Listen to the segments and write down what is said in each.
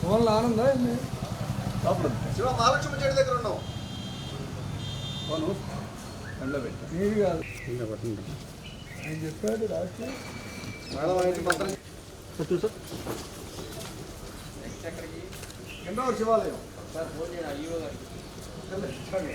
ఫోన్లో ఆనందా ఏంది? శివ మహాలక్ష్మి చెట్టు దగ్గర ఉన్నావు నీది కాదు ఆయన చెప్పాడు రాత్రి మేడం ఆయన మంత్రం ఎన్నో శివాలయం ఇవన్నీ నమ్మకాయ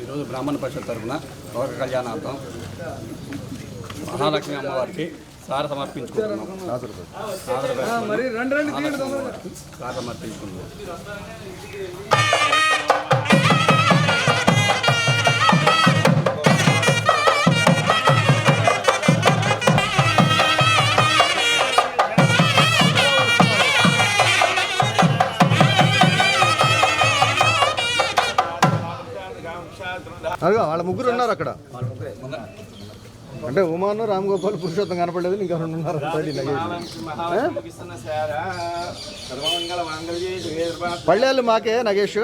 ఈరోజు బ్రాహ్మణ పరిషత్ తరఫున లోక కళ్యాణార్థం మహాలక్ష్మి అమ్మవారికి సార సమర్పించుకుంటున్నాం. సార సమర్పించుకున్నాం అదిగో వాళ్ళ ముగ్గురు ఉన్నారు అక్కడ. అంటే ఉమాను రామ్ గోపాల్ పురుషోత్తం కనపడలేదు ఇంకా రెండు ఉన్నారు. పళ్ళేళ్ళు మాకే నగేష్?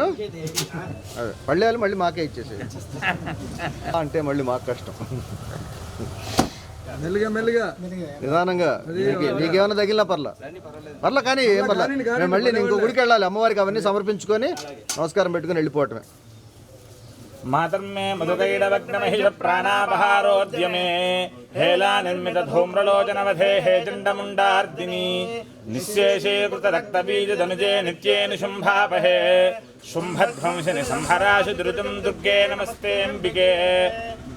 అదే పళ్ళేళ్ళు మళ్ళీ మాకే ఇచ్చేసి అంటే మళ్ళీ మాకు కష్టం. మెల్లిగా మెల్లిగా. నిదానంగా. నీకే- నీకేమైనా తగిలినా పర్లా. పర్లా కానీ ఏం పర్లా. నేను మళ్ళీ నేను ఇంకో గుడికి వెళ్ళాలి. అమ్మవారికి అవన్నీ సమర్పించుకొని నమస్కారం పెట్టుకొని వెళ్ళిపోవటమే. मातर्मे मधुकैडवग्नमहिषप्राणापहारोद्यमे हेलानिर्मितधूम्रलोचनवधे हे चण्डमुण्डार्दिनी निःशेषीकृतरक्तबीजधनुजे नित्ये निशुम्भापहे शुम्भध्वंसिनि संहराशु दुरुतम् दुर्गे नमस्तेऽम्बिके,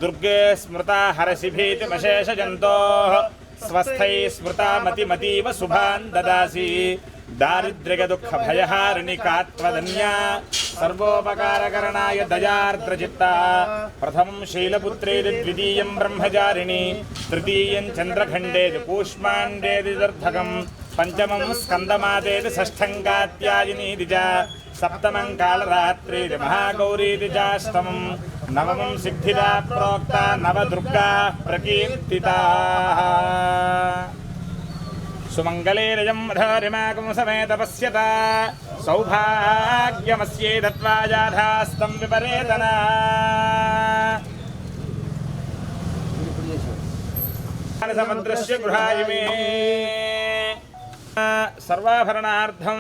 दुर्गे स्मृता हरसि भीतिमशेषजन्तोः నమస్తేంబికే దుర్గే స్మృతా హరసి భీతిమశేష జంతో స్వస్థై స్మృతా మతిమతీవ శుభాన్ దదాసి. దారిద్ర్య దుఃఖ భయహారిణి కాత్వదన్యా సర్వోపకారకరణాయ దయార్ద్రచిత్త ప్రథమం శైలపుత్రేది ద్వితీయం బ్రహ్మచారిణి. తృతీయం చంద్రఖండేది కూష్మాండేది దర్ధకం. పంచమం స్కందమాదేది షష్ఠం కాత్యాయనీది చ. సప్తమం కాళరాత్రీది మహాగౌరీది చాష్టమం. నవమం సిద్ధిదా ప్రోక్త నవదుర్గా ప్రకీర్తితా సుమంగళేరజం మధారిమాకం సమేత సౌభాగ్యమస్యే దత్వాజాధాస్తం విపరేతన సముద్రస్య గృహాయ సర్వాభరణార్థం